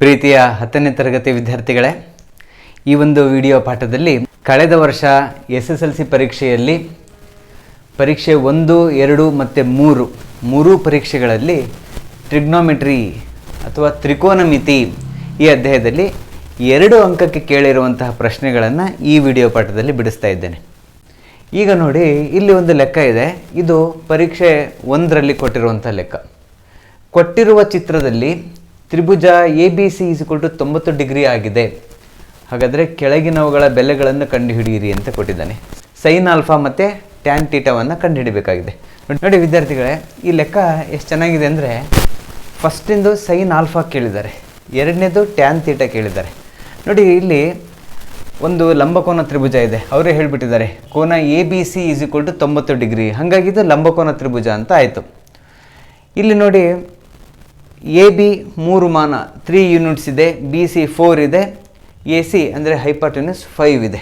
ಪ್ರೀತಿಯ ಹತ್ತನೇ ತರಗತಿ ವಿದ್ಯಾರ್ಥಿಗಳೇ, ಈ ಒಂದು ವಿಡಿಯೋ ಪಾಠದಲ್ಲಿ ಕಳೆದ ವರ್ಷ ಎಸ್ ಎಸ್ ಎಲ್ ಸಿ ಪರೀಕ್ಷೆಯಲ್ಲಿ ಪರೀಕ್ಷೆ ಒಂದು, ಎರಡು ಮತ್ತು ಮೂರು, ಮೂರೂ ಪರೀಕ್ಷೆಗಳಲ್ಲಿ ಟ್ರಿಗ್ನೋಮೆಟ್ರಿ ಅಥವಾ ತ್ರಿಕೋನಮಿತಿ ಈ ಅಧ್ಯಾಯದಲ್ಲಿ ಎರಡು ಅಂಕಕ್ಕೆ ಕೇಳಿರುವಂತಹ ಪ್ರಶ್ನೆಗಳನ್ನು ಈ ವಿಡಿಯೋ ಪಾಠದಲ್ಲಿ ಬಿಡಿಸ್ತಾ ಇದ್ದೇನೆ. ಈಗ ನೋಡಿ, ಇಲ್ಲಿ ಒಂದು ಲೆಕ್ಕ ಇದೆ. ಇದು ಪರೀಕ್ಷೆ ಒಂದರಲ್ಲಿ ಕೊಟ್ಟಿರುವಂಥ ಲೆಕ್ಕ. ಕೊಟ್ಟಿರುವ ಚಿತ್ರದಲ್ಲಿ ತ್ರಿಭುಜ A B C is equal to ತೊಂಬತ್ತು ಡಿಗ್ರಿ ಆಗಿದೆ. ಹಾಗಾದರೆ ಕೆಳಗಿನವುಗಳ ಬೆಲೆಗಳನ್ನು ಕಂಡುಹಿಡಿಯಿರಿ ಅಂತ ಕೊಟ್ಟಿದ್ದಾನೆ. ಸೈನ್ ಆಲ್ಫಾ ಮತ್ತು ಟ್ಯಾನ್ ಟೀಟವನ್ನು ಕಂಡುಹಿಡಬೇಕಾಗಿದೆ. ನೋಡಿ ವಿದ್ಯಾರ್ಥಿಗಳೇ, ಈ ಲೆಕ್ಕ ಎಷ್ಟು ಚೆನ್ನಾಗಿದೆ ಅಂದರೆ ಫಸ್ಟಿಂದು ಸೈನ್ ಆಲ್ಫಾ ಕೇಳಿದ್ದಾರೆ. ಎರಡನೇದು ಟ್ಯಾನ್ ತೀಟ ಕೇಳಿದ್ದಾರೆ. ನೋಡಿ ಇಲ್ಲಿ ಒಂದು ಲಂಬಕೋನ ತ್ರಿಭುಜ ಇದೆ. ಅವರೇ ಹೇಳಿಬಿಟ್ಟಿದ್ದಾರೆ, ಕೋನ A B C is equal to ತೊಂಬತ್ತು ಡಿಗ್ರಿ. ಹಾಗಾಗಿ ಇದು ಲಂಬಕೋನ ತ್ರಿಭುಜ ಅಂತ ಆಯಿತು. ಇಲ್ಲಿ ನೋಡಿ ಎ ಬಿ ಮೂರು ಮಾನ ತ್ರೀ ಯೂನಿಟ್ಸ್ ಇದೆ ಬಿ ಸಿ ಫೋರ್ ಇದೆ ಎ ಸಿ ಅಂದರೆ ಹೈಪಾಟೆನ್ಯೂಸ್ ಫೈವ್ ಇದೆ.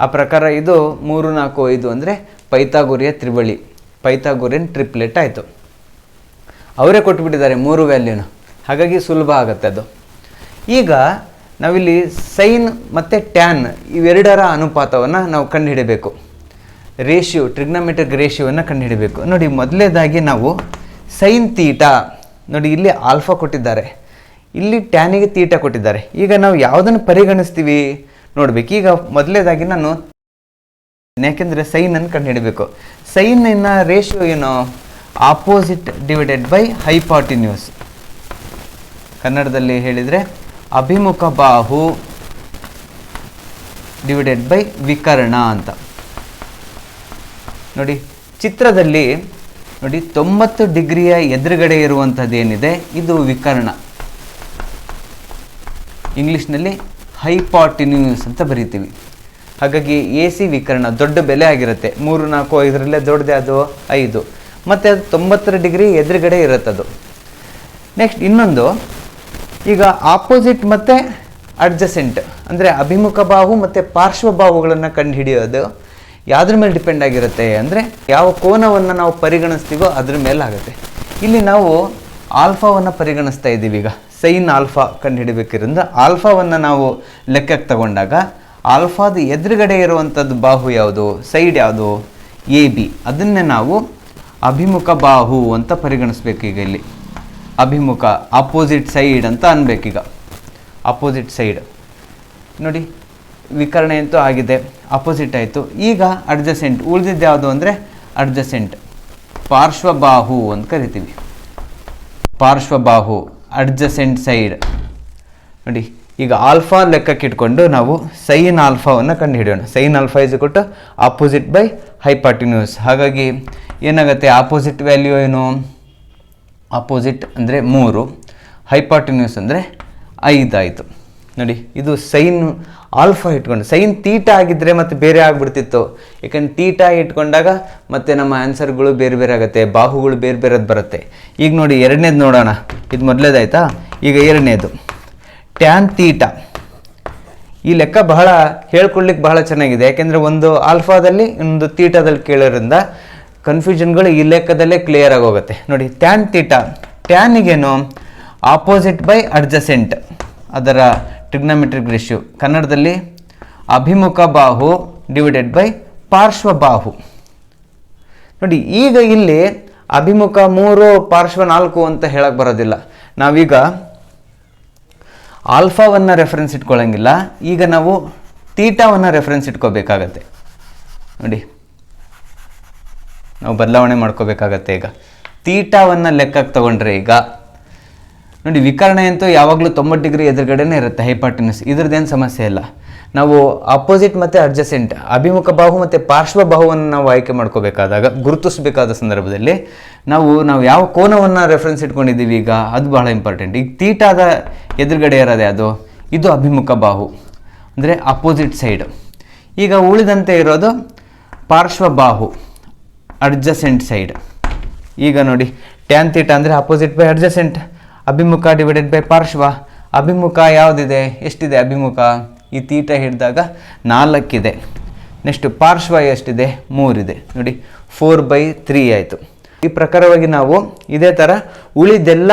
ಆ ಪ್ರಕಾರ ಇದು ಮೂರು, ನಾಲ್ಕು, ಐದು ಅಂದರೆ ಪೈತಾಗುರಿಯ ತ್ರಿಬಳಿ ಪೈತಾಗುರಿಯನ್ ಟ್ರಿಪ್ಲೆಟ್ ಆಯಿತು. ಅವರೇ ಕೊಟ್ಬಿಟ್ಟಿದ್ದಾರೆ ಮೂರು ವ್ಯಾಲ್ಯೂನ ಹಾಗಾಗಿ ಸುಲಭ ಆಗುತ್ತೆ ಅದು. ಈಗ ನಾವಿಲ್ಲಿ ಸೈನ್ ಮತ್ತು ಟ್ಯಾನ್ ಇವೆರಡರ ಅನುಪಾತವನ್ನು ನಾವು ಕಂಡುಹಿಡಬೇಕು. ರೇಷಿಯೋ ಟ್ರಿಗ್ನಮೆಟ್ರಿಕ್ ರೇಷಿಯೋವನ್ನು ಕಂಡುಹಿಡಬೇಕು. ನೋಡಿ ಮೊದಲನೇದಾಗಿ ನಾವು ಸೈನ್ ತೀಟಾ ನೋಡಿ, ಇಲ್ಲಿ ಆಲ್ಫಾ ಕೊಟ್ಟಿದ್ದಾರೆ. ಇಲ್ಲಿ ಟ್ಯಾನಿಗೆ ತೀಟ ಕೊಟ್ಟಿದ್ದಾರೆ. ಈಗ ನಾವು ಯಾವುದನ್ನು ಪರಿಗಣಿಸ್ತೀವಿ? ನೋಡ್ಬೇಕು. ಈಗ ಮೊದಲೇದಾಗಿ ನಾನು ಯಾಕೆಂದರೆ ಸೈನನ್ನು ಕಂಡುಹಿಡಬೇಕು. ಸೈನಿನ ರೇಷಿಯೋ ಏನು? ಆಪೋಸಿಟ್ ಡಿವೈಡೆಡ್ ಬೈ ಹೈಪಾಟಿನ್ಯೂಸ್ ಕನ್ನಡದಲ್ಲಿ ಹೇಳಿದರೆ ಅಭಿಮುಖ ಬಾಹು ಡಿವೈಡೆಡ್ ಬೈ ವಿಕರ್ಣ ಅಂತ. ನೋಡಿ, ಚಿತ್ರದಲ್ಲಿ ನೋಡಿ, ತೊಂಬತ್ತು ಡಿಗ್ರಿಯ ಎದುರುಗಡೆ ಇರುವಂಥದ್ದು ಏನಿದೆ ಇದು ವಿಕರ್ಣ. ಇಂಗ್ಲೀಷ್ನಲ್ಲಿ ಹೈಪಾಟಿನ್ಯೂಸ್ ಅಂತ ಬರಿತೀವಿ. ಹಾಗಾಗಿ ಎ ಸಿ ವಿಕರ್ಣ ದೊಡ್ಡ ಬೆಲೆ ಆಗಿರುತ್ತೆ. ಮೂರು, ನಾಲ್ಕು, ಐದರಲ್ಲೇ ದೊಡ್ಡದೇ, ಅದು ಐದು. ಮತ್ತು ಅದು ತೊಂಬತ್ತರ ಡಿಗ್ರಿ ಎದುರುಗಡೆ ಇರುತ್ತೆ ಅದು ನೆಕ್ಸ್ಟ್ ಇನ್ನೊಂದು, ಈಗ ಆಪೋಸಿಟ್ ಮತ್ತು ಅಡ್ಜಸೆಂಟ್, ಅಂದರೆ ಅಭಿಮುಖ ಬಾಹು ಮತ್ತು ಪಾರ್ಶ್ವ ಬಾಹುಗಳನ್ನು ಕಂಡುಹಿಡಿಯೋದು ಯಾವುದ್ರ ಮೇಲೆ ಡಿಪೆಂಡ್ ಆಗಿರುತ್ತೆ ಅಂದರೆ ಯಾವ ಕೋನವನ್ನು ನಾವು ಪರಿಗಣಿಸ್ತೀವೋ ಅದ್ರ ಮೇಲೆ ಆಗುತ್ತೆ. ಇಲ್ಲಿ ನಾವು ಆಲ್ಫಾವನ್ನು ಪರಿಗಣಿಸ್ತಾ ಇದ್ದೀವಿ ಈಗ. ಸೈನ್ ಆಲ್ಫಾ ಕಂಡುಹಿಡಬೇಕಿರೋದ್ರಿಂದ ಆಲ್ಫಾವನ್ನು ನಾವು ಲೆಕ್ಕಕ್ಕೆ ತಗೊಂಡಾಗ ಆಲ್ಫಾದ ಎದುರುಗಡೆ ಇರುವಂಥದ್ದು ಬಾಹು ಯಾವುದು? ಸೈಡ್ ಯಾವುದು? A, B. ಅದನ್ನೇ ನಾವು ಅಭಿಮುಖ ಬಾಹು ಅಂತ ಪರಿಗಣಿಸ್ಬೇಕು ಈಗ ಇಲ್ಲಿ. ಅಭಿಮುಖ ಅಪೋಸಿಟ್ ಸೈಡ್ ಅಂತ ಅನ್ಬೇಕೀಗ. ಅಪೋಸಿಟ್ ಸೈಡ್ ನೋಡಿ ವಿಕರಣೆ ಅಂತೂ ಆಗಿದೆ ಅಪೋಸಿಟ್ ಆಯಿತು. ಈಗ ಅಡ್ಜಸೆಂಟ್ ಉಳಿದಿದ್ದು ಯಾವುದು ಅಂದರೆ ಅಡ್ಜಸೆಂಟ್ ಪಾರ್ಶ್ವಬಾಹು ಅಂತ ಕರಿತೀವಿ. ಪಾರ್ಶ್ವಬಾಹು ಅಡ್ಜಸೆಂಟ್ ಸೈಡ್ ನೋಡಿ, ಈಗ ಆಲ್ಫಾ ಲೆಕ್ಕಕ್ಕೆ ಇಟ್ಕೊಂಡು ನಾವು ಸೈನ್ ಆಲ್ಫಾವನ್ನು ಕಂಡುಹಿಡಿಯೋಣ. ಸೈನ್ ಆಲ್ಫಾ ಇಸ್ ಕೊಟ್ಟು ಆಪೋಸಿಟ್ ಬೈ ಹೈಪಾಟಿನ್ಯೂಸ್ ಹಾಗಾಗಿ ಏನಾಗುತ್ತೆ? ಆಪೋಸಿಟ್ ವ್ಯಾಲ್ಯೂ ಏನು? ಆಪೋಸಿಟ್ ಅಂದರೆ ಮೂರು. ಹೈಪಾಟಿನ್ಯೂಸ್ ಅಂದರೆ ಐದಾಯಿತು ನೋಡಿ, ಇದು ಸೈನ್ ಆಲ್ಫಾ ಇಟ್ಕೊಂಡು, ಸೈನ್ ತೀಟ ಆಗಿದ್ದರೆ ಮತ್ತೆ ಬೇರೆ ಆಗಿಬಿಡ್ತಿತ್ತು. ಯಾಕಂದ್ರೆ ತೀಟ ಇಟ್ಕೊಂಡಾಗ ಮತ್ತೆ ನಮ್ಮ ಆನ್ಸರ್ಗಳು ಬೇರೆ ಬೇರೆ ಆಗುತ್ತೆ, ಬಾಹುಗಳು ಬೇರೆ ಬೇರೆದು ಬರುತ್ತೆ. ಈಗ ನೋಡಿ ಎರಡನೇದು ನೋಡೋಣ. ಇದು ಮೊದಲೇದಾಯ್ತಾ? ಈಗ ಎರಡನೇದು ಟ್ಯಾನ್ ತೀಟ ಈ ಲೆಕ್ಕ ಬಹಳ ಹೇಳ್ಕೊಳ್ಲಿಕ್ಕೆ ಬಹಳ ಚೆನ್ನಾಗಿದೆ. ಯಾಕೆಂದರೆ ಒಂದು ಆಲ್ಫಾದಲ್ಲಿ, ಒಂದು ತೀಟದಲ್ಲಿ ಕೇಳೋದ್ರಿಂದ ಕನ್ಫ್ಯೂಷನ್ಗಳು ಈ ಲೆಕ್ಕದಲ್ಲೇ ಕ್ಲಿಯರ್ ಆಗೋಗುತ್ತೆ. ನೋಡಿ ಟ್ಯಾನ್ ತೀಟ ಟ್ಯಾನಿಗೇನು ಆಪೋಸಿಟ್ ಬೈ ಅಡ್ಜಸೆಂಟ್ ಅದರ ಟ್ರಿಗ್ನಮೆಟ್ರಿಕ್ ರೇಷ್ಯೋ ಕನ್ನಡದಲ್ಲಿ ಅಭಿಮುಖ ಬಾಹು ಡಿವೈಡೆಡ್ ಬೈ ಪಾರ್ಶ್ವ ಬಾಹು. ನೋಡಿ, ಈಗ ಇಲ್ಲಿ ಅಭಿಮುಖ ಮೂರು, ಪಾರ್ಶ್ವ ನಾಲ್ಕು ಅಂತ ಹೇಳಕ್ಕೆ ಬರೋದಿಲ್ಲ. ನಾವೀಗ ಆಲ್ಫಾವನ್ನು ರೆಫರೆನ್ಸ್ ಇಟ್ಕೊಳ್ಳೋಂಗಿಲ್ಲ ಈಗ ನಾವು ತೀಟಾವನ್ನು ರೆಫರೆನ್ಸ್ ಇಟ್ಕೋಬೇಕಾಗತ್ತೆ. ನೋಡಿ, ನಾವು ಬದಲಾವಣೆ ಮಾಡ್ಕೋಬೇಕಾಗತ್ತೆ ಈಗ. ತೀಟಾವನ್ನು ಲೆಕ್ಕಕ್ಕೆ ತಗೊಂಡ್ರೆ ಈಗ ನೋಡಿ, ವಿಕರಣೆ ಅಂತೂ ಯಾವಾಗಲೂ ತೊಂಬತ್ತು ಡಿಗ್ರಿ ಎದುರುಗಡೆನೇ ಇರುತ್ತೆ ಹೈಪಾಟಿನಸ್ ಇದ್ರದ್ದೇನು ಸಮಸ್ಯೆ ಇಲ್ಲ. ನಾವು ಅಪೋಸಿಟ್ ಮತ್ತು ಅಡ್ಜಸೆಂಟ್ ಅಭಿಮುಖ ಬಾಹು ಮತ್ತು ಪಾರ್ಶ್ವ ಬಾಹುವನ್ನು ನಾವು ಆಯ್ಕೆ ಮಾಡ್ಕೋಬೇಕಾದಾಗ, ಗುರುತಿಸಬೇಕಾದ ಸಂದರ್ಭದಲ್ಲಿ ನಾವು ನಾವು ಯಾವ ಕೋನವನ್ನು ರೆಫರೆನ್ಸ್ ಇಟ್ಕೊಂಡಿದ್ದೀವಿ ಈಗ, ಅದು ಬಹಳ ಇಂಪಾರ್ಟೆಂಟ್ ಈಗ ತೀಟಾದ ಎದುರುಗಡೆ ಇರೋದೇ ಅದು ಇದು ಅಭಿಮುಖ ಬಾಹು, ಅಂದರೆ ಅಪೋಸಿಟ್ ಸೈಡ್ ಈಗ ಉಳಿದಂತೆ ಇರೋದು ಪಾರ್ಶ್ವ ಬಾಹು ಅಡ್ಜಸೆಂಟ್ ಸೈಡ್ ಈಗ ನೋಡಿ ಟ್ಯಾನ್ ತೀಟ ಅಂದರೆ ಅಪೋಸಿಟ್ ಬೈ ಅಡ್ಜಸೆಂಟ್ ಅಭಿಮುಖ ಡಿವೈಡೆಡ್ ಬೈ ಪಾರ್ಶ್ವ. ಅಭಿಮುಖ ಯಾವುದಿದೆ? ಎಷ್ಟಿದೆ ಅಭಿಮುಖ? ಈ ತೀಟ ಹಿಡಿದಾಗ ನಾಲ್ಕಿದೆ. ನೆಕ್ಸ್ಟ್ ಪಾರ್ಶ್ವ ಎಷ್ಟಿದೆ? ಮೂರಿದೆ. ನೋಡಿ ಫೋರ್ ಬೈ ತ್ರೀ ಆಯಿತು. ಈ ಪ್ರಕಾರವಾಗಿ ನಾವು ಇದೇ ಥರ ಉಳಿದೆಲ್ಲ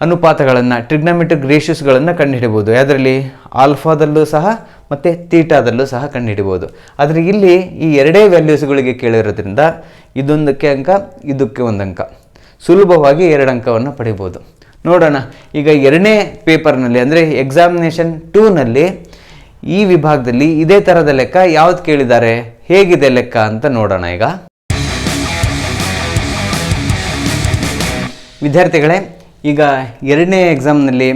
ಅನುಪಾತಗಳನ್ನು ಟ್ರಿಗ್ನಮೆಟ್ರಿಕ್ ರೇಷಿಯಸ್ಗಳನ್ನು ಕಂಡುಹಿಡಿಬೋದು. ಅದರಲ್ಲಿ ಆಲ್ಫಾದಲ್ಲೂ ಸಹ ಮತ್ತು ತೀಟಾದಲ್ಲೂ ಸಹ ಕಂಡುಹಿಡಿಬೋದು. ಆದರೆ ಇಲ್ಲಿ ಈ ಎರಡೇ ವ್ಯಾಲ್ಯೂಸ್ಗಳಿಗೆ ಕೇಳಿರೋದ್ರಿಂದ ಇದೊಂದಕ್ಕೆ ಅಂಕ, ಇದಕ್ಕೆ ಒಂದು ಅಂಕ ಸುಲಭವಾಗಿ ಎರಡು ಅಂಕವನ್ನು ಪಡಿಬೋದು ನೋಡೋಣ. ಈಗ ಎರಡನೇ ಪೇಪರ್ನಲ್ಲಿ ಅಂದರೆ ಎಕ್ಸಾಮಿನೇಷನ್ ಟೂನಲ್ಲಿ ಈ ವಿಭಾಗದಲ್ಲಿ ಇದೇ ಥರದ ಲೆಕ್ಕ ಯಾವ್ದು ಕೇಳಿದ್ದಾರೆ, ಹೇಗಿದೆ ಲೆಕ್ಕ ಅಂತ ನೋಡೋಣ ಈಗ. ವಿದ್ಯಾರ್ಥಿಗಳೇ, ಈಗ ಎರಡನೇ ಎಕ್ಸಾಮ್ನಲ್ಲಿ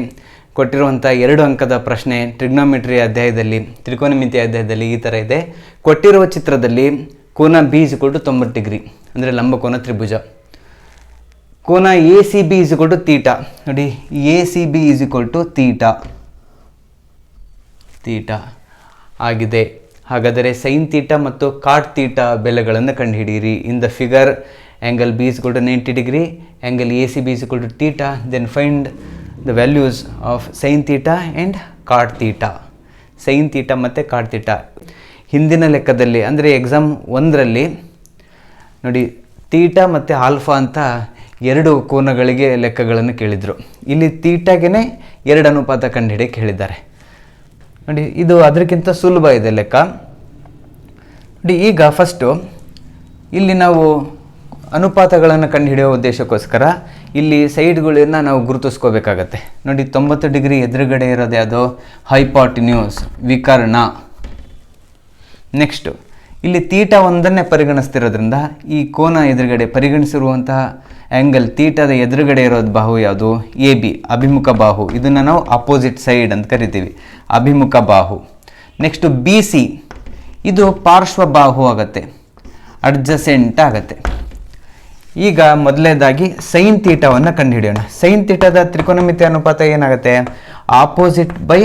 ಕೊಟ್ಟಿರುವಂಥ ಎರಡು ಅಂಕದ ಪ್ರಶ್ನೆ ಟ್ರಿಗ್ನೋಮೆಟ್ರಿ ಅಧ್ಯಾಯದಲ್ಲಿ, ತ್ರಿಕೋನಮಿತಿ ಅಧ್ಯಾಯದಲ್ಲಿ ಈ ಥರ ಇದೆ. ಕೊಟ್ಟಿರುವ ಚಿತ್ರದಲ್ಲಿ ಕೋನ ಬಿ ಇಸ್ ಟು ತೊಂಬತ್ತು ಡಿಗ್ರಿ, ಅಂದರೆ ಲಂಬಕೋನ ತ್ರಿಭುಜ. ಕೋನ A C B is to theta ನೋಡಿ A C B is to theta theta ಆಗಿದೆ. ಹಾಗಾದರೆ ಸೈನ್ ತೀಟ ಮತ್ತು ಕಾಟ್ ತೀಟ ಬೆಲೆಗಳನ್ನು ಕಂಡುಹಿಡಿಯಿರಿ. In the figure angle B is to ninety degree angle A C B is to theta then find the values of sine theta and cot theta sine theta ಮತ್ತು cot theta ಹಿಂದಿನ ಲೆಕ್ಕದಲ್ಲಿ, ಅಂದರೆ exam ಒಂದರಲ್ಲಿ, ನೋಡಿ theta ಮತ್ತು alpha ಅಂತ ಎರಡು ಕೋನಗಳಿಗೆ ಲೆಕ್ಕಗಳನ್ನು ಕೇಳಿದರು. ಇಲ್ಲಿ ತೀಟಾಗೆ ಎರಡು ಅನುಪಾತ ಕಂಡುಹಿಡಿಯಕ್ಕೆ ಹೇಳಿದ್ದಾರೆ ನೋಡಿ, ಇದು ಅದಕ್ಕಿಂತ ಸುಲಭ ಇದೆ ಲೆಕ್ಕ. ನೋಡಿ, ಈಗ ಫಸ್ಟು ಇಲ್ಲಿ ನಾವು ಅನುಪಾತಗಳನ್ನು ಕಂಡುಹಿಡಿಯೋ ಉದ್ದೇಶಕ್ಕೋಸ್ಕರ ಇಲ್ಲಿ ಸೈಡ್ಗಳನ್ನ ನಾವು ಗುರುತಿಸ್ಕೋಬೇಕಾಗತ್ತೆ. ನೋಡಿ, ತೊಂಬತ್ತು ಡಿಗ್ರಿ ಎದುರುಗಡೆ ಇರೋದು ಯಾವುದು? ಹೈಪಾಟಿನ್ಯೂಸ್ ವಿಕರ್ಣ. ನೆಕ್ಸ್ಟು ಇಲ್ಲಿ ತೀಟ ಒಂದನ್ನೇ ಪರಿಗಣಿಸ್ತಿರೋದ್ರಿಂದ ಈ ಕೋನ ಎದುರುಗಡೆ ಪರಿಗಣಿಸಿರುವಂತಹ ಆ್ಯಂಗಲ್ ತೀಟದ ಎದುರುಗಡೆ ಇರೋದು ಬಾಹು ಯಾವುದು? ಎ ಬಿ ಅಭಿಮುಖ ಬಾಹು. ಇದನ್ನು ನಾವು ಅಪೋಸಿಟ್ ಸೈಡ್ ಅಂತ ಕರಿತೀವಿ. ಅಭಿಮುಖ ಬಾಹು. ನೆಕ್ಸ್ಟು ಬಿ ಸಿ ಇದು ಪಾರ್ಶ್ವ ಬಾಹು ಆಗುತ್ತೆ. ಅಡ್ಜಸೆಂಟ್ ಆಗುತ್ತೆ. ಈಗ ಮೊದಲನೇದಾಗಿ ಸೈನ್ ತೀಟವನ್ನು ಕಂಡುಹಿಡಿಯೋಣ. ಸೈನ್ ತೀಟದ ತ್ರಿಕೋನಮಿತಿ ಅನುಪಾತ ಏನಾಗುತ್ತೆ? ಆಪೋಸಿಟ್ ಬೈ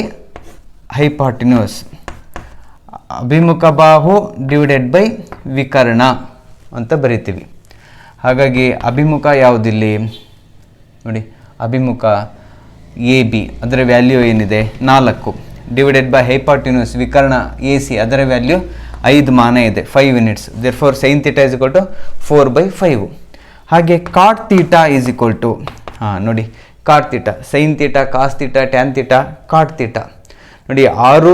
ಹೈಪಾಟಿನ್ಯೂಸ್ ಅಭಿಮುಖ ಬಾಹು ಡಿವೈಡೆಡ್ ಬೈ ವಿಕರ್ಣ ಅಂತ ಬರಿತೀವಿ. ಹಾಗಾಗಿ ಅಭಿಮುಖ ಯಾವುದಿಲ್ಲಿ? ನೋಡಿ, ಅಭಿಮುಖ, ಎ, ಬಿ, ಅದರ ವ್ಯಾಲ್ಯೂ ಏನಿದೆ? ನಾಲ್ಕು. ಡಿವೈಡೆಡ್ ಬೈ ಹೈಪಾಟಿನ್ಯೂಸ್ ವಿಕರ್ಣ ಎ, ಸಿ, ಅದರ ವ್ಯಾಲ್ಯೂ ಐದು ಮಾನ ಇದೆ five units there four sine theta is equal to four by five ಹಾಗೆ cot theta is equal to ಹಾಂ, ನೋಡಿ cot theta sine theta cos theta tan theta cot theta ನೋಡಿ, ಆರು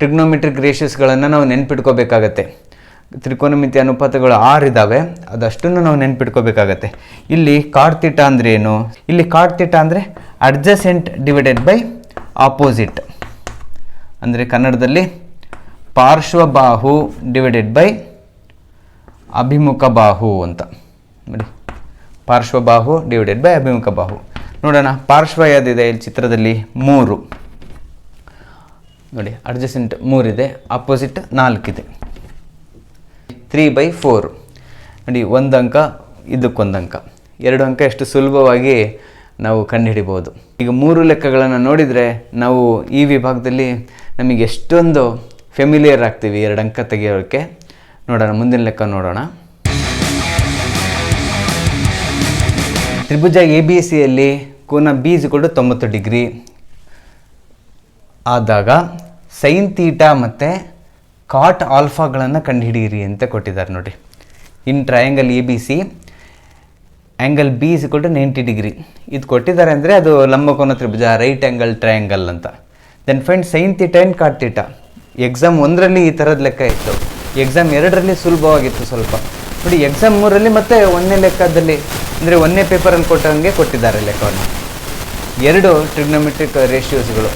ಟ್ರಿಗ್ನೋಮೆಟ್ರಿಕ್ ರೇಷಿಯಸ್ಗಳನ್ನು ನಾವು ನೆನ್ಪಿಟ್ಕೋಬೇಕಾಗತ್ತೆ. ತ್ರಿಕೋನಮಿತಿ ಅನುಪಾತಗಳು ಆರು ಇದ್ದಾವೆ ಅದಷ್ಟನ್ನು ನಾವು ನೆನ್ಪಿಟ್ಕೋಬೇಕಾಗತ್ತೆ. ಇಲ್ಲಿ ಕಾರ್ತಿಟ ಅಂದರೆ ಏನು? ಇಲ್ಲಿ ಕಾರ್ತಿಟ ಅಂದರೆ ಅಡ್ಜಸೆಂಟ್ ಡಿವೈಡೆಡ್ ಬೈ ಆಪೋಸಿಟ್ ಅಂದರೆ ಕನ್ನಡದಲ್ಲಿ ಪಾರ್ಶ್ವಬಾಹು ಡಿವೈಡೆಡ್ ಬೈ ಅಭಿಮುಖ ಬಾಹು ಅಂತ. ನೋಡಿ ಪಾರ್ಶ್ವಬಾಹು ಡಿವೈಡೆಡ್ ಬೈ ಅಭಿಮುಖ ಬಾಹು. ನೋಡೋಣ, ಪಾರ್ಶ್ವ ಯಾವುದಿದೆ ಇಲ್ಲಿ ಚಿತ್ರದಲ್ಲಿ? ಮೂರು. ನೋಡಿ ಅಡ್ಜಸೆಂಟ್ ಮೂರಿದೆ ಅಪೋಸಿಟ್ ನಾಲ್ಕಿದೆ. ತ್ರೀ ಬೈ ಫೋರ್ ನೋಡಿ, ಒಂದು ಅಂಕ, ಇದಕ್ಕೊಂದು ಅಂಕ. ಎರಡು ಅಂಕ ಎಷ್ಟು ಸುಲಭವಾಗಿ ನಾವು ಕಂಡುಹಿಡಿಬೋದು ಈಗ ಮೂರು ಲೆಕ್ಕಗಳನ್ನು ನೋಡಿದರೆ ನಾವು ಈ ವಿಭಾಗದಲ್ಲಿ ನಮಗೆ ಎಷ್ಟೊಂದು ಫೆಮಿಲಿಯರ್ ಆಗ್ತೀವಿ. ಎರಡು ಅಂಕ ತೆಗೆಯೋಕ್ಕೆ ನೋಡೋಣ, ಮುಂದಿನ ಲೆಕ್ಕ ನೋಡೋಣ. ತ್ರಿಭುಜ ಎ ಬಿ ಸಿಯಲ್ಲಿ ಕೋನ ಬಿ ಇಸ್ಕೊಂಡು ತೊಂಬತ್ತು ಡಿಗ್ರಿ. ಆದಾಗ ಸೈನ್ ತೀಟಾ ಮತ್ತು ಕಾಟ್ ಆಲ್ಫಾಗಳನ್ನು ಕಂಡುಹಿಡಿಯಿರಿ ಅಂತ ಕೊಟ್ಟಿದ್ದಾರೆ ನೋಡಿ in triangle A B C angle B is to ninety degree ಇದು ಕೊಟ್ಟಿದ್ದಾರೆ ಅಂದರೆ ಅದು ಲಂಬಕೋನ ತ್ರಿಭುಜ ರೈಟ್ ಆ್ಯಂಗಲ್ ಟ್ರಯಾಂಗಲ್ ಅಂತ. Then find sine theta and cot theta exam ಒಂದರಲ್ಲಿ ಈ ಥರದ ಲೆಕ್ಕ ಇತ್ತು. ಎಕ್ಸಾಮ್ ಎರಡರಲ್ಲಿ ಸುಲಭವಾಗಿತ್ತು ಸ್ವಲ್ಪ. ನೋಡಿ ಎಕ್ಸಾಮ್ ಮೂರಲ್ಲಿ ಮತ್ತೆ ಒಂದನೇ ಲೆಕ್ಕದಲ್ಲಿ, ಅಂದರೆ ಒಂದನೇ ಪೇಪರಲ್ಲಿ ಕೊಟ್ಟಂಗೆ ಕೊಟ್ಟಿದ್ದಾರೆ ಲೆಕ್ಕವನ್ನು. ಎರಡು ಟ್ರಿಗ್ನೋಮೆಟ್ರಿಕ್ ರೇಷಿಯೋಸ್ಗಳು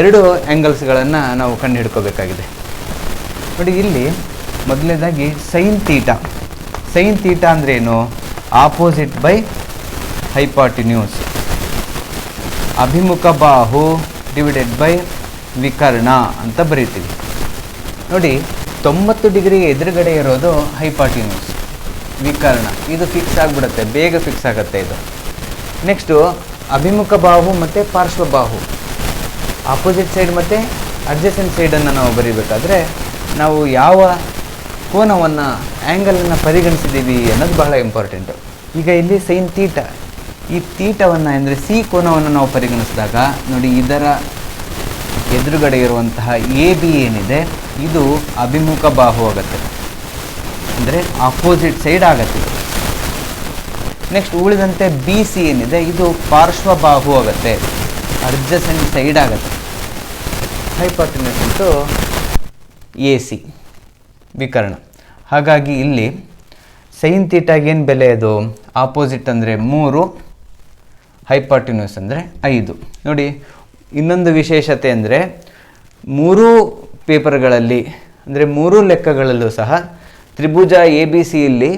ಎರಡು ಆ್ಯಂಗಲ್ಸ್ಗಳನ್ನು ನಾವು ಕಂಡುಹಿಡ್ಕೋಬೇಕಾಗಿದೆ. ನೋಡಿ, ಇಲ್ಲಿ ಮೊದಲನೇದಾಗಿ ಸೈನ್ ತೀಟ ಸೈನ್ ತೀಟ ಅಂದ್ರೇನು ಆಪೋಸಿಟ್ ಬೈ ಹೈಪಾಟಿನ್ಯೂಸ್ ಅಭಿಮುಖ ಬಾಹು ಡಿವಿಡೆಡ್ ಬೈ ವಿಕರ್ಣ ಅಂತ ಬರೀತೀವಿ. ನೋಡಿ, ತೊಂಬತ್ತು ಡಿಗ್ರಿ ಎದುರುಗಡೆ ಇರೋದು ಹೈಪಾಟಿನ್ಯೂಸ್ ವಿಕರ್ಣ. ಇದು ಫಿಕ್ಸ್ ಆಗಿಬಿಡುತ್ತೆ, ಬೇಗ ಫಿಕ್ಸ್ ಆಗುತ್ತೆ ಇದು. ನೆಕ್ಸ್ಟು ಅಭಿಮುಖ ಬಾಹು ಮತ್ತು ಪಾರ್ಶ್ವಬಾಹು ಆಪೋಸಿಟ್ ಸೈಡ್ ಮತ್ತು ಅಡ್ಜಸೆಂಟ್ ಸೈಡನ್ನು ನಾವು ಬರೀಬೇಕಾದ್ರೆ ನಾವು ಯಾವ ಕೋನವನ್ನು ಆ್ಯಂಗಲನ್ನು ಪರಿಗಣಿಸಿದ್ದೀವಿ ಅನ್ನೋದು ಬಹಳ ಇಂಪಾರ್ಟೆಂಟು ಈಗ ಇಲ್ಲಿ ಸೈನ್ ತೀಟ ಈ ತೀಟವನ್ನು ಅಂದರೆ ಸಿ ಕೋನವನ್ನು ನಾವು ಪರಿಗಣಿಸಿದಾಗ ನೋಡಿ ಇದರ ಎದುರುಗಡೆ ಇರುವಂತಹ ಎ ಬಿ ಏನಿದೆ, ಇದು ಅಭಿಮುಖ ಬಾಹು ಆಗುತ್ತೆ. ಅಂದರೆ ಆಪೋಸಿಟ್ ಸೈಡ್ ಆಗತ್ತೆ. ನೆಕ್ಸ್ಟ್ ಉಳಿದಂತೆ ಬಿ ಸಿ ಏನಿದೆ, ಇದು ಪಾರ್ಶ್ವ ಬಾಹು ಆಗುತ್ತೆ. ಅರ್ಜಸೆಂಟ್ ಸೈಡ್ ಆಗುತ್ತೆ. ಹೈಪಾಟಿನಸ್ ಇಂಟು ಎ ಸಿ ವಿಕರ್ಣ. ಹಾಗಾಗಿ ಇಲ್ಲಿ ಸೈನ್ ಏನು ಬೆಲೆ ಅದು? ಆಪೋಸಿಟ್ ಅಂದರೆ ಮೂರು ಹೈಪಾಟಿನ್ಯೂಸ್ ಅಂದರೆ ಐದು. ನೋಡಿ, ಇನ್ನೊಂದು ವಿಶೇಷತೆ ಅಂದರೆ ಮೂರೂ ಪೇಪರ್ಗಳಲ್ಲಿ, ಅಂದರೆ ಮೂರು ಲೆಕ್ಕಗಳಲ್ಲೂ ಸಹ ತ್ರಿಭುಜ ಎ ಬಿ ಸಿಯಲ್ಲಿ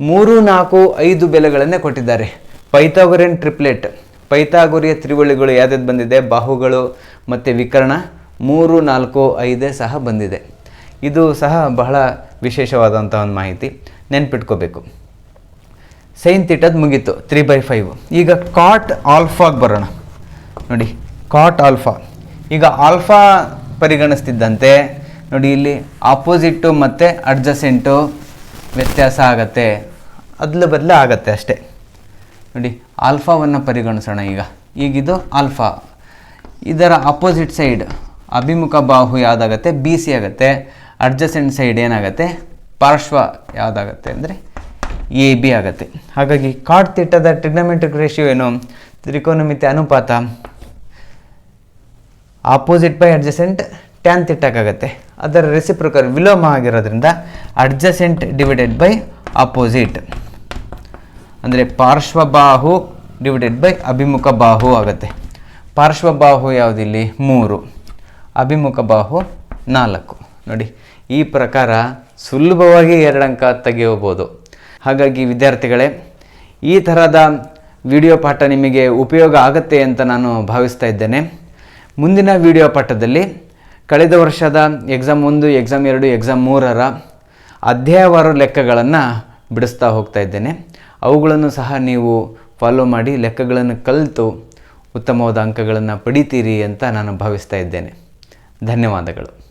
ಮೂರು, ನಾಲ್ಕು, ಐದು ಬೆಲೆಗಳನ್ನೇ ಕೊಟ್ಟಿದ್ದಾರೆ. ಪೈಥಾಗೊರಿಯನ್ ಟ್ರಿಪ್ಲೆಟ್. ಪೈಥಾಗೊರಿಯ ತ್ರಿವಳಿಗಳು ಯಾವ್ದು ಬಂದಿದೆ? ಬಾಹುಗಳು ಮತ್ತು ವಿಕರ್ಣ. ಮೂರು, ನಾಲ್ಕು, ಐದೇ ಸಹ ಬಂದಿದೆ. ಇದು ಸಹ ಬಹಳ ವಿಶೇಷವಾದಂಥ ಒಂದು ಮಾಹಿತಿ. ನೆನ್ಪಿಟ್ಕೋಬೇಕು. ಸೈನ್ ತಿಟ್ಟದ್ದು ಮುಗೀತು, ತ್ರೀ ಬೈ ಫೈವ್. ಈಗ ಕಾಟ್ ಆಲ್ಫಾಗೆ ಬರೋಣ. ನೋಡಿ ಕಾಟ್ ಆಲ್ಫಾ ಈಗ ಆಲ್ಫಾ ಪರಿಗಣಿಸ್ತಿದ್ದಂತೆ, ನೋಡಿ ಇಲ್ಲಿ ಆಪೋಸಿಟ್ಟು ಮತ್ತು ಅಡ್ಜಸೆಂಟು ವ್ಯತ್ಯಾಸ ಆಗತ್ತೆ. ಅದಲು ಬದಲು ಆಗತ್ತೆ ಅಷ್ಟೇ. ನೋಡಿ ಆಲ್ಫಾವನ್ನು ಪರಿಗಣಿಸೋಣ ಈಗ. ಈಗಿದು ಆಲ್ಫಾ ಇದರ ಅಪೋಸಿಟ್ ಸೈಡ್ ಅಭಿಮುಖ ಬಾಹು ಯಾವುದಾಗತ್ತೆ? ಬಿ ಸಿ ಆಗುತ್ತೆ. ಅಡ್ಜಸೆಂಟ್ ಸೈಡ್ ಏನಾಗುತ್ತೆ? ಪಾರ್ಶ್ವ ಯಾವುದಾಗತ್ತೆ ಅಂದರೆ ಎ ಬಿ ಆಗುತ್ತೆ. ಹಾಗಾಗಿ ಕಾಟ್ ತಿಟ್ಟದ ಟ್ರಿಗ್ನಮೆಟ್ರಿಕ್ ರೇಷಿಯೋ ಏನು? ತ್ರಿಕೋನಮಿತಿ ಅನುಪಾತ ಆಪೋಸಿಟ್ ಬೈ ಅಡ್ಜಸೆಂಟ್ ಟ್ಯಾನ್ ತಿಟ್ಟಕ್ಕಾಗತ್ತೆ ಅದರ ರೆಸಿಪ್ರೊಕರ್ ವಿಲೋಮ ಆಗಿರೋದ್ರಿಂದ ಅಡ್ಜಸೆಂಟ್ ಡಿವಿಡೆಡ್ ಬೈ ಆಪೋಸಿಟ್ ಅಂದರೆ ಪಾರ್ಶ್ವಬಾಹು ಡಿವೈಡೆಡ್ ಬೈ ಅಭಿಮುಖ ಬಾಹು ಆಗುತ್ತೆ. ಪಾರ್ಶ್ವಬಾಹು ಯಾವುದಿಲ್ಲಿ? ಮೂರು. ಅಭಿಮುಖ ಬಾಹು ನಾಲ್ಕು. ನೋಡಿ, ಈ ಪ್ರಕಾರ ಸುಲಭವಾಗಿ ಎರಡು ಅಂಕ ತೆಗೆಯಬಹುದು. ಹಾಗಾಗಿ ವಿದ್ಯಾರ್ಥಿಗಳೇ, ಈ ಥರದ ವಿಡಿಯೋ ಪಾಠ ನಿಮಗೆ ಉಪಯೋಗ ಆಗುತ್ತೆ ಅಂತ ನಾನು ಭಾವಿಸ್ತಾ ಇದ್ದೇನೆ. ಮುಂದಿನ ವಿಡಿಯೋ ಪಾಠದಲ್ಲಿ ಕಳೆದ ವರ್ಷದ ಎಕ್ಸಾಮ್ ಒಂದು, ಎಕ್ಸಾಮ್ ಎರಡು, ಎಕ್ಸಾಮ್ ಮೂರರ ಅಧ್ಯಾಯವಾರು ಲೆಕ್ಕಗಳನ್ನು ಬಿಡಿಸ್ತಾ ಹೋಗ್ತಾ ಇದ್ದೇನೆ. ಅವುಗಳನ್ನು ಸಹ ನೀವು ಫಾಲೋ ಮಾಡಿ ಲೆಕ್ಕಗಳನ್ನು ಕಲಿತು ಉತ್ತಮವಾದ ಅಂಕಗಳನ್ನು ಪಡಿತೀರಿ ಅಂತ ನಾನು ಭಾವಿಸ್ತಾ ಇದ್ದೇನೆ. ಧನ್ಯವಾದಗಳು.